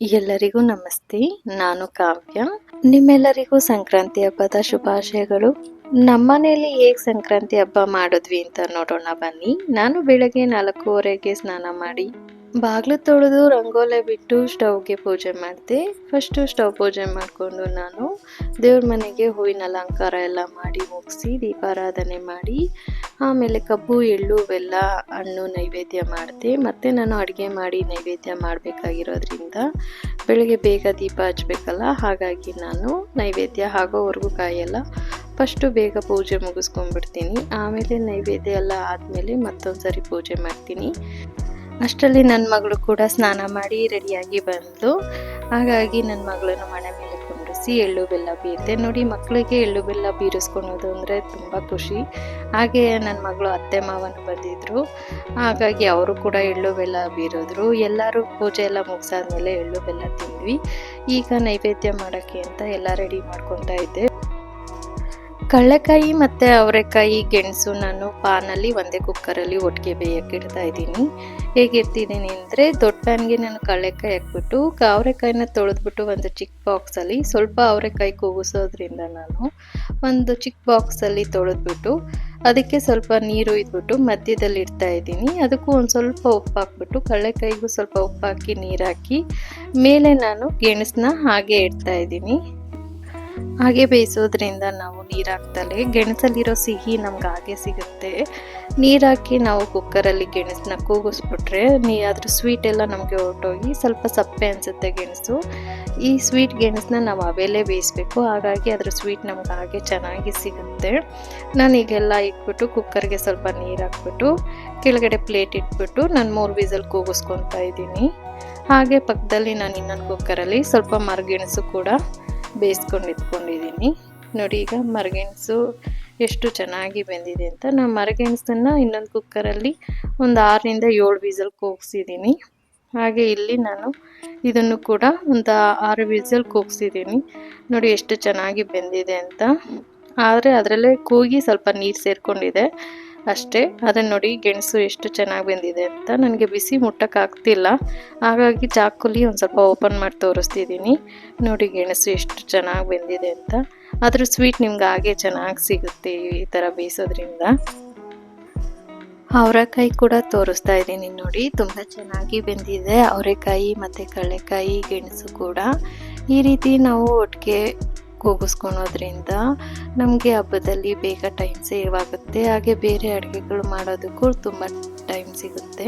ಎಲ್ಲರಿಗೂ ನಮಸ್ತೆ, ನಾನು ಕಾವ್ಯ. ನಿಮ್ಮೆಲ್ಲರಿಗೂ ಸಂಕ್ರಾಂತಿ ಹಬ್ಬದ ಶುಭಾಶಯಗಳು. ನಮ್ಮನೆಯಲ್ಲಿ ಹೇಗೆ ಸಂಕ್ರಾಂತಿ ಹಬ್ಬ ಮಾಡಿದ್ವಿ ಅಂತ ನೋಡೋಣ ಬನ್ನಿ. ನಾನು ಬೆಳಗ್ಗೆ ನಾಲ್ಕೂವರೆಗೆ ಸ್ನಾನ ಮಾಡಿ ಬಾಗಿಲು ತೊಳೆದು ರಂಗೋಲೆ ಬಿಟ್ಟು ಸ್ಟವ್ಗೆ ಪೂಜೆ ಮಾಡಿದೆ. ಫಸ್ಟು ಸ್ಟವ್ ಪೂಜೆ ಮಾಡಿಕೊಂಡು ನಾನು ದೇವ್ರ ಮನೆಗೆ ಹೂವಿನ ಅಲಂಕಾರ ಎಲ್ಲ ಮಾಡಿ ಮುಗಿಸಿ ದೀಪಾರಾಧನೆ ಮಾಡಿ, ಆಮೇಲೆ ಕಬ್ಬು, ಎಳ್ಳು, ಬೆಲ್ಲ, ಹಣ್ಣು ನೈವೇದ್ಯ ಮಾಡಿದೆ. ಮತ್ತು ನಾನು ಅಡುಗೆ ಮಾಡಿ ನೈವೇದ್ಯ ಮಾಡಬೇಕಾಗಿರೋದ್ರಿಂದ ಬೆಳಗ್ಗೆ ಬೇಗ ದೀಪ ಹಚ್ಬೇಕಲ್ಲ, ಹಾಗಾಗಿ ನಾನು ನೈವೇದ್ಯ ಆಗೋವರೆಗೂ ಕಾಯಲ್ಲ. ಫಸ್ಟು ಬೇಗ ಪೂಜೆ ಮುಗಿಸ್ಕೊಂಡ್ಬಿಡ್ತೀನಿ. ಆಮೇಲೆ ನೈವೇದ್ಯ ಎಲ್ಲ ಆದಮೇಲೆ ಮತ್ತೊಂದು ಸರಿ ಪೂಜೆ ಮಾಡ್ತೀನಿ. ಅಷ್ಟರಲ್ಲಿ ನನ್ನ ಮಗಳು ಕೂಡ ಸ್ನಾನ ಮಾಡಿ ರೆಡಿಯಾಗಿ ಬಂದು, ಹಾಗಾಗಿ ನನ್ನ ಮಗಳನ್ನು ಮನೆ ಮೇಲೆ ಕುಂಡಿಸಿ ಎಳ್ಳು ಬೆಲ್ಲ ಬೀರ್ದೆ ನೋಡಿ ಮಕ್ಕಳಿಗೆ ಎಳ್ಳು ಬೆಲ್ಲ ಬೀರಿಸ್ಕೊಳೋದು ಅಂದರೆ ತುಂಬ ಖುಷಿ. ಹಾಗೆ ನನ್ನ ಮಗಳು ಅತ್ತೆ ಮಾವನು ಬಂದಿದ್ದರು ಹಾಗಾಗಿ ಅವರು ಕೂಡ ಎಳ್ಳು ಬೆಲ್ಲ ಬೀರಿದ್ರು. ಎಲ್ಲರೂ ಪೂಜೆ ಎಲ್ಲ ಮುಗಿಸಾದ್ಮೇಲೆ ಎಳ್ಳು ಬೆಲ್ಲ ತಿಂದ್ವಿ. ಈಗ ನೈವೇದ್ಯ ಮಾಡೋಕ್ಕೆ ಅಂತ ಎಲ್ಲ ರೆಡಿ ಮಾಡ್ಕೊತಾ ಇದ್ದೆ. ಕಳ್ಳೆಕಾಯಿ ಮತ್ತು ಅವರೆಕಾಯಿ ಗೆಣಸು ನಾನು ಪಾನಲ್ಲಿ ಒಂದೇ ಕುಕ್ಕರಲ್ಲಿ ಒಟ್ಟಿಗೆ ಬೇಯಕ್ಕೆ ಇಡ್ತಾ ಇದ್ದೀನಿ. ಹೇಗಿರ್ತಿದ್ದೀನಿ ಅಂದರೆ ದೊಡ್ಡ ಪ್ಯಾನ್ಗೆ ನಾನು ಕಡಲೆಕಾಯಿ ಹಾಕ್ಬಿಟ್ಟು ಅವರೆಕಾಯಿನ ತೊಳೆದ್ಬಿಟ್ಟು ಒಂದು ಚಿಕ್ಕ ಬಾಕ್ಸಲ್ಲಿ ಸ್ವಲ್ಪ ಅವರೆಕಾಯಿ ಕೂಗಿಸೋದ್ರಿಂದ ನಾನು ಒಂದು ಚಿಕ್ಕ ಬಾಕ್ಸಲ್ಲಿ ತೊಳೆದ್ಬಿಟ್ಟು ಅದಕ್ಕೆ ಸ್ವಲ್ಪ ನೀರು ಇದ್ಬಿಟ್ಟು ಮಧ್ಯದಲ್ಲಿ ಇಡ್ತಾ ಇದ್ದೀನಿ. ಅದಕ್ಕೂ ಒಂದು ಸ್ವಲ್ಪ ಉಪ್ಪು ಹಾಕ್ಬಿಟ್ಟು ಕಡಲೆಕಾಯಿಗೂ ಸ್ವಲ್ಪ ಉಪ್ಪು ಹಾಕಿ ನೀರು ಹಾಕಿ ಮೇಲೆ ನಾನು ಗೆಣಸನ್ನ ಹಾಗೆ ಇಡ್ತಾ ಇದ್ದೀನಿ. ಹಾಗೆ ಬೇಯಿಸೋದ್ರಿಂದ ನಾವು ನೀರು ಹಾಕ್ತಲೇ ಗೆಣಸಲ್ಲಿರೋ ಸಿಹಿ ನಮ್ಗೆ ಹಾಗೆ ಸಿಗುತ್ತೆ. ನೀರಾಕಿ ನಾವು ಕುಕ್ಕರಲ್ಲಿ ಗೆಣಸನ್ನ ಕೂಗಿಸ್ಬಿಟ್ರೆ ನೀ ಅದ್ರ ಸ್ವೀಟ್ ಎಲ್ಲ ನಮಗೆ ಹೊರಟೋಗಿ ಸ್ವಲ್ಪ ಸಪ್ಪೆ ಅನಿಸುತ್ತೆ ಗೆಣಸು. ಈ ಸ್ವೀಟ್ ಗೆಣಸನ್ನ ನಾವು ಅವೆಲ್ಲೇ ಬೇಯಿಸ್ಬೇಕು, ಹಾಗಾಗಿ ಅದ್ರ ಸ್ವೀಟ್ ನಮ್ಗೆ ಹಾಗೆ ಚೆನ್ನಾಗಿ ಸಿಗುತ್ತೆ. ನಾನು ಈಗೆಲ್ಲ ಇಟ್ಬಿಟ್ಟು ಕುಕ್ಕರ್ಗೆ ಸ್ವಲ್ಪ ನೀರು ಹಾಕ್ಬಿಟ್ಟು ಕೆಳಗಡೆ ಪ್ಲೇಟ್ ಇಟ್ಬಿಟ್ಟು ನಾನು ಮೂರು ವಿಸಲ್ ಕೂಗಿಸ್ಕೊತಾ ಇದ್ದೀನಿ. ಹಾಗೆ ಪಕ್ಕದಲ್ಲಿ ನಾನು ಇನ್ನೊಂದು ಕುಕ್ಕರಲ್ಲಿ ಸ್ವಲ್ಪ ಮರಗೆಣಸು ಕೂಡ ಬೇಯಿಸ್ಕೊಂಡು ಇಟ್ಕೊಂಡಿದ್ದೀನಿ. ನೋಡಿ, ಈಗ ಮರಗೆಣಸು ಎಷ್ಟು ಚೆನ್ನಾಗಿ ಬೆಂದಿದೆ ಅಂತ. ನಾನು ಮರಗೆಣಸನ್ನು ಇನ್ನೊಂದು ಕುಕ್ಕರಲ್ಲಿ ಒಂದು ಆರರಿಂದ ಏಳು ವಿಸಲ್ ಕೂಗಿಸಿದ್ದೀನಿ. ಹಾಗೆ ಇಲ್ಲಿ ನಾನು ಇದನ್ನು ಕೂಡ ಒಂದು ಆರು ವಿಸಲ್ ಕೂಗಿಸಿದ್ದೀನಿ. ನೋಡಿ, ಎಷ್ಟು ಚೆನ್ನಾಗಿ ಬೆಂದಿದೆ ಅಂತ. ಆದರೆ ಅದರಲ್ಲೇ ಕೂಗಿ ಸ್ವಲ್ಪ ನೀರು ಸೇರಿಕೊಂಡಿದೆ. ಅಷ್ಟೇ ಅದನ್ನು ನೋಡಿ ಗೆಣಸು ಎಷ್ಟು ಚೆನ್ನಾಗಿ ಬೆಂದಿದೆ ಅಂತ ನನಗೆ ಬಿಸಿ ಮುಟ್ಟಕ್ಕಾಗ್ತಿಲ್ಲ ಹಾಗಾಗಿ ಚಾಕುಲಿ ಒಂದು ಸ್ವಲ್ಪ ಓಪನ್ ಮಾಡಿ ತೋರಿಸ್ತಿದ್ದೀನಿ ನೋಡಿ ಗೆಣಸು ಎಷ್ಟು ಚೆನ್ನಾಗಿ ಬೆಂದಿದೆ ಅಂತ. ಅದ್ರ ಸ್ವೀಟ್ ನಿಮ್ಗೆ ಹಾಗೆ ಚೆನ್ನಾಗಿ ಸಿಗುತ್ತೆ ಈ ಥರ ಬೇಯಿಸೋದ್ರಿಂದ. ಅವರೆಕಾಯಿ ಕೂಡ ತೋರಿಸ್ತಾ ಇದ್ದೀನಿ ನೋಡಿ, ತುಂಬ ಚೆನ್ನಾಗಿ ಬೆಂದಿದೆ. ಅವರೆಕಾಯಿ ಮತ್ತು ಕಡಲೆಕಾಯಿ ಗೆಣಸು ಕೂಡ. ಈ ರೀತಿ ನಾವು ಒಟ್ಟಿಗೆ ಕೂಗಿಸ್ಕೊಳೋದ್ರಿಂದ ನಮಗೆ ಹಬ್ಬದಲ್ಲಿ ಬೇಗ ಟೈಮ್ ಸೇವ್ ಆಗುತ್ತೆ. ಹಾಗೆ ಬೇರೆ ಅಡುಗೆಗಳು ಮಾಡೋದಕ್ಕೂ ತುಂಬ ಟೈಮ್ ಸಿಗುತ್ತೆ.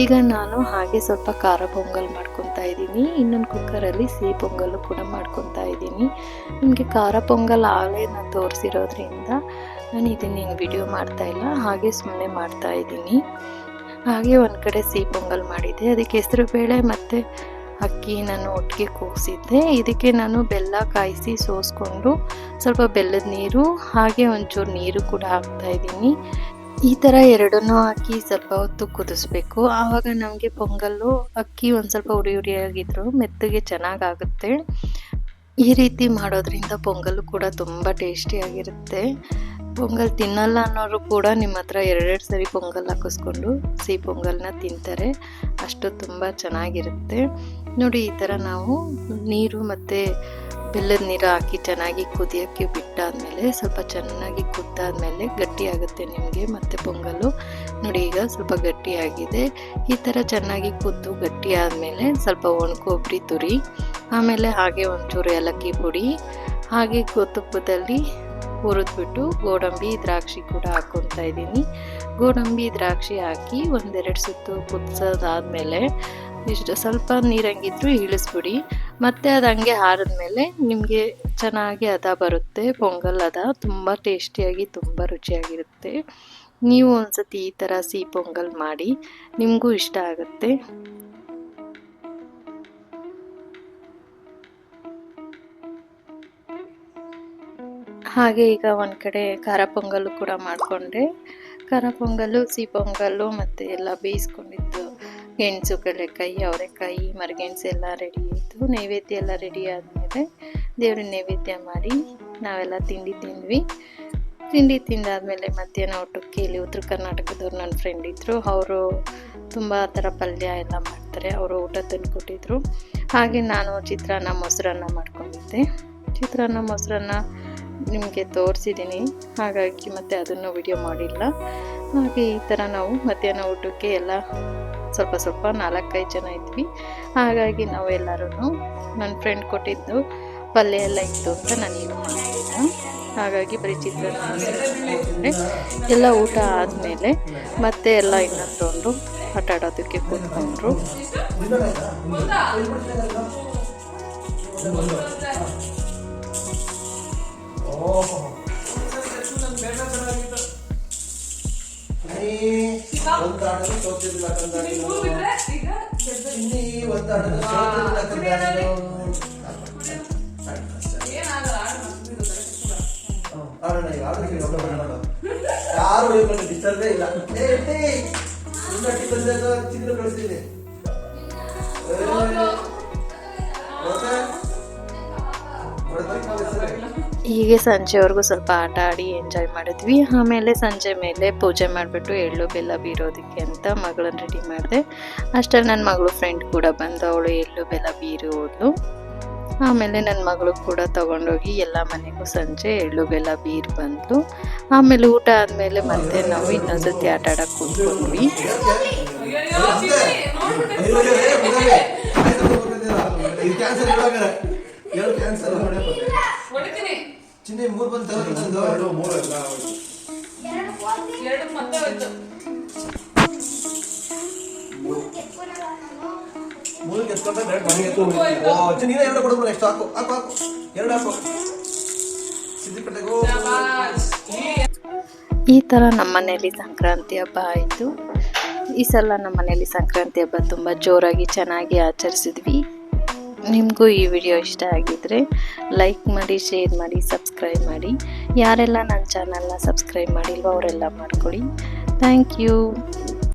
ಈಗ ನಾನು ಹಾಗೆ ಸ್ವಲ್ಪ ಖಾರ ಪೊಂಗಲ್ ಮಾಡ್ಕೊತಾ ಇದ್ದೀನಿ. ಇನ್ನೊಂದು ಕುಕ್ಕರಲ್ಲಿ ಸಿಹಿ ಪೊಂಗಲ್ಲು ಕೂಡ ಮಾಡ್ಕೊತಾ ಇದ್ದೀನಿ. ನಿಮಗೆ ಖಾರ ಪೊಂಗಲ್ ಆಗಲೇ ನಾನು ತೋರಿಸಿರೋದ್ರಿಂದ ನಾನು ಇದನ್ನೇನು ವಿಡಿಯೋ ಮಾಡ್ತಾ ಇಲ್ಲ. ಹಾಗೆ ಸುಮ್ಮನೆ ಮಾಡ್ತಾ ಇದ್ದೀನಿ. ಹಾಗೆ ಒಂದು ಕಡೆ ಸಿಹಿ ಪೊಂಗಲ್ ಮಾಡಿದ್ದೆ ಅದಕ್ಕೆ ಹೆಸರು ಬೇಳೆ ಮತ್ತು ಅಕ್ಕಿ ನಾನು ಒಟ್ಟಿಗೆ ಕೂಗಿಸಿದ್ದೆ ಇದಕ್ಕೆ ನಾನು ಬೆಲ್ಲ ಕಾಯಿಸಿ ಸೋಸ್ಕೊಂಡು ಸ್ವಲ್ಪ ಬೆಲ್ಲದ ನೀರು, ಹಾಗೆ ಒಂಚೂರು ನೀರು ಕೂಡ ಹಾಕ್ತಾ ಇದ್ದೀನಿ. ಈ ಥರ ಎರಡನ್ನೂ ಹಾಕಿ ಸ್ವಲ್ಪ ಹೊತ್ತು ಕುದಿಸ್ಬೇಕು. ಆವಾಗ ನಮಗೆ ಪೊಂಗಲ್ಲು, ಅಕ್ಕಿ ಒಂದು ಸ್ವಲ್ಪ ಉರಿ ಆಗಿದ್ರು ಮೆತ್ತಗೆ ಚೆನ್ನಾಗಾಗುತ್ತೆ. ಈ ರೀತಿ ಮಾಡೋದ್ರಿಂದ ಪೊಂಗಲ್ಲು ಕೂಡ ತುಂಬ ಟೇಸ್ಟಿಯಾಗಿರುತ್ತೆ ಪೊಂಗಲ್ ತಿನ್ನಲ್ಲ ಅನ್ನೋರು ಕೂಡ ನಿಮ್ಮ ಹತ್ರ ಎರಡೆರಡು ಸರಿ ಪೊಂಗಲ್ ಹಾಕಿಸ್ಕೊಂಡು ಸಿಹಿ ಪೊಂಗಲ್ನ ತಿಂತಾರೆ. ಅಷ್ಟು ತುಂಬ ಚೆನ್ನಾಗಿರುತ್ತೆ. ನೋಡಿ, ಈ ಥರ ನಾವು ನೀರು ಮತ್ತು ಬೆಲ್ಲದ ನೀರು ಹಾಕಿ ಚೆನ್ನಾಗಿ ಕುದಿಯೋಕ್ಕೆ ಬಿಟ್ಟಾದಮೇಲೆ, ಸ್ವಲ್ಪ ಚೆನ್ನಾಗಿ ಕುದ್ದಾದಮೇಲೆ ಗಟ್ಟಿಯಾಗುತ್ತೆ ನಿಮಗೆ ಮತ್ತು ಪೊಂಗಲು. ನೋಡಿ, ಈಗ ಸ್ವಲ್ಪ ಗಟ್ಟಿಯಾಗಿದೆ ಈ ಥರ ಚೆನ್ನಾಗಿ ಕುದ್ದು ಗಟ್ಟಿ ಆದಮೇಲೆ ಸ್ವಲ್ಪ ಒಣಕೊಬ್ಬರಿ ತುರಿ, ಆಮೇಲೆ ಹಾಗೆ ಒಂಚೂರು ಏಲಕ್ಕಿ ಪುಡಿ, ಹಾಗೆ ತುಪ್ಪದಲ್ಲಿ ಹುರಿದ್ಬಿಟ್ಟು ಗೋಡಂಬಿ, ದ್ರಾಕ್ಷಿ ಕೂಡ ಹಾಕ್ಕೊತಾ ಇದ್ದೀನಿ. ಗೋಡಂಬಿ, ದ್ರಾಕ್ಷಿ ಹಾಕಿ ಒಂದೆರಡು ಸುತ್ತು ಕುದಿಸೋದಾದಮೇಲೆ ಇಷ್ಟು ಸ್ವಲ್ಪ ನೀರಂಗಿದ್ರು ಇಳಿಸ್ಬಿಡಿ. ಮತ್ತು ಅದು ಹಂಗೆ ಆರಿದ್ಮೇಲೆ ನಿಮಗೆ ಚೆನ್ನಾಗಿ ಹದ ಬರುತ್ತೆ. ಪೊಂಗಲ್ ಹದ ತುಂಬ ಟೇಸ್ಟಿಯಾಗಿ, ತುಂಬ ರುಚಿಯಾಗಿರುತ್ತೆ. ನೀವು ಒಂದ್ಸತಿ ಈ ಥರ ಸಿಹಿ ಪೊಂಗಲ್ ಮಾಡಿ ನಿಮಗೂ ಇಷ್ಟ ಆಗುತ್ತೆ. ಹಾಗೆ ಈಗ ಒಂದು ಕಡೆ ಖಾರ ಪೊಂಗಲ್ಲು ಕೂಡ ಮಾಡಿಕೊಂಡೆ. ಖಾರ ಪೊಂಗಲ್ಲು, ಸಿಹಿ ಪೊಂಗಲ್ಲು ಮತ್ತು ಎಲ್ಲ ಬೇಯಿಸ್ಕೊಂಡಿದ್ದು. ಗೆಣಸು, ಕಡಲೆಕಾಯಿ, ಅವರೆಕಾಯಿ, ಮರಗೆಣಸು ಎಲ್ಲ ರೆಡಿ ಆಯಿತು. ನೈವೇದ್ಯ ಎಲ್ಲ ರೆಡಿ ಆದಮೇಲೆ ದೇವ್ರ ನೈವೇದ್ಯ ಮಾಡಿ ನಾವೆಲ್ಲ ತಿಂಡಿ ತಿಂದ್ವಿ. ತಿಂಡಿ ತಿಂದಾದಮೇಲೆ ಮಧ್ಯಾಹ್ನ ಊಟಕ್ಕೆ ಇಲ್ಲಿ ಉತ್ತರ ಕರ್ನಾಟಕದವ್ರು ನನ್ನ ಫ್ರೆಂಡ್ ಇದ್ದರು ಅವರು ತುಂಬ ಥರ ಪಲ್ಯ ಎಲ್ಲ ಮಾಡ್ತಾರೆ. ಅವರು ಊಟ ತಂದು ಹಾಗೆ ನಾನು ಚಿತ್ರಾನ್ನ, ಮೊಸರನ್ನ ಮಾಡ್ಕೊಂಡಿದ್ದೆ. ಚಿತ್ರಾನ್ನ, ಮೊಸರನ್ನ ನಿಮಗೆ ತೋರಿಸಿದ್ದೀನಿ. ಹಾಗಾಗಿ ಮತ್ತೆ ಅದನ್ನು ವಿಡಿಯೋ ಮಾಡಿಲ್ಲ. ಹಾಗೆ ಈ ಥರ ನಾವು ಮಧ್ಯಾಹ್ನ ಊಟಕ್ಕೆ ಎಲ್ಲ ಸ್ವಲ್ಪ ಸ್ವಲ್ಪ ನಾಲ್ಕೈದು ಜನ ಇದ್ವಿ. ಹಾಗಾಗಿ ನಾವು ಎಲ್ಲರೂ ನನ್ನ ಫ್ರೆಂಡ್ ಕೊಟ್ಟಿದ್ದು ಪಲ್ಯ ಎಲ್ಲ ಇತ್ತು ಅಂತ ನಾನೇನು ಮಾಡಿಲ್ಲ ಹಾಗಾಗಿ ಪರಿಚಿತ್ರ ಎಲ್ಲ ಊಟ ಆದಮೇಲೆ ಮತ್ತೆ ಎಲ್ಲ ಇನ್ನೊಂದು ಆಟ ಆಡೋದಕ್ಕೆ ಕೂತ್ಕೊಂಡ್ರು. ಯಾರು ಡಿಸ್ಟರ್ಬೇ ಇಲ್ಲ ಚಿತ್ರ ಕಳಿಸ್ತೀನಿ ಹೀಗೆ ಸಂಜೆವರೆಗೂ ಸ್ವಲ್ಪ ಆಟ ಆಡಿ ಎಂಜಾಯ್ ಮಾಡಿದ್ವಿ ಆಮೇಲೆ ಸಂಜೆ ಮೇಲೆ ಪೂಜೆ ಮಾಡಿಬಿಟ್ಟು ಎಳ್ಳು ಬೆಲ್ಲ ಬೀರೋದಕ್ಕೆ ಅಂತ ಮಗಳನ್ನ ರೆಡಿ ಮಾಡಿದೆ ಅಷ್ಟೇ ನನ್ನ ಮಗಳು ಫ್ರೆಂಡ್ ಕೂಡ ಬಂದು ಅವಳು ಎಳ್ಳು ಬೆಲ್ಲ ಹೋದ್ಲು ಆಮೇಲೆ ನನ್ನ ಮಗಳು ಕೂಡ ತಗೊಂಡೋಗಿ ಎಲ್ಲ ಮನೆಗೂ ಸಂಜೆ ಎಳ್ಳು ಬೆಲ್ಲ ಬೀರು ಬಂತು ಆಮೇಲೆ ಊಟ ಆದಮೇಲೆ ಮತ್ತೆ ನಾವು ಇನ್ನೊಂದ್ಸತಿ ಆಟ ಆಡಕ್ಕೆ ಕೂತ್ಕೊಂಡ್ವಿ ಎರಡು ಚಿನ್ನಿ ಮೂರು ಬಂತು ಮೂರಲ್ಲ ಮೂರು. ಎರಡು ಮನೆಗೆ ಎತ್ಕೊಂಡು ಓ ಚಿನ್ನಿ ಎರಡು ಕೊಡು ಎಷ್ಟು ಹಾಕು ಹಾಕು ಹಾಕು. ಎರಡು ಹಾಕು. ಈ ಥರ ನಮ್ಮ ಮನೆಯಲ್ಲಿ ಸಂಕ್ರಾಂತಿ ಹಬ್ಬ ಆಯಿತು. ಈ ಸಲ ನಮ್ಮ ಮನೆಯಲ್ಲಿ ಸಂಕ್ರಾಂತಿ ಹಬ್ಬ ತುಂಬ ಜೋರಾಗಿ ಚೆನ್ನಾಗಿ ಆಚರಿಸಿದ್ವಿ. ನಿಮಗೂ ಈ ವಿಡಿಯೋ ಇಷ್ಟ ಆಗಿದ್ದರೆ ಲೈಕ್ ಮಾಡಿ ಶೇರ್ ಮಾಡಿ ಸಬ್ಸ್ಕ್ರೈಬ್ ಮಾಡಿ. ಯಾರೆಲ್ಲ ನನ್ನ ಚಾನಲ್ನ ಸಬ್ಸ್ಕ್ರೈಬ್ ಮಾಡಿಲ್ವೋ ಅವರೆಲ್ಲ ಮಾಡ್ಕೊಳ್ಳಿ. Thank you